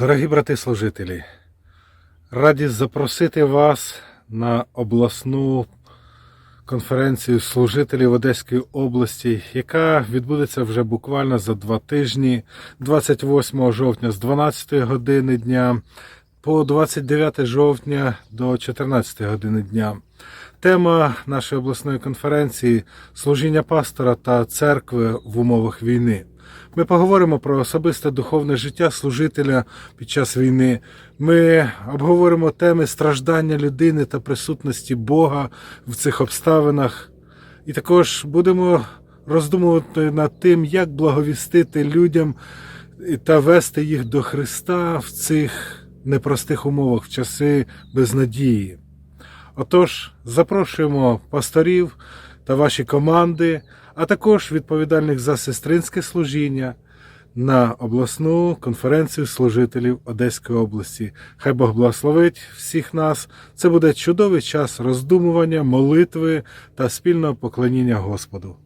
Дорогі брати служителі, раді запросити вас на обласну конференцію служителів Одеської області, яка відбудеться вже буквально за два тижні, 28 жовтня з 12 години дня по 29 жовтня до 14 години дня. Тема нашої обласної конференції служіння пастора та церкви в умовах війни. Ми поговоримо про особисте духовне життя служителя під час війни. Ми обговоримо теми страждання людини та присутності Бога в цих обставинах. І також будемо роздумувати над тим, як благовістити людям та вести їх до Христа в цих непростих умовах, в часи безнадії. Отож, запрошуємо пасторів та ваші команди, а також відповідальних за сестринське служіння на обласну конференцію служителів Одеської області. Хай Бог благословить всіх нас. Це буде чудовий час роздумування, молитви та спільного поклоніння Господу.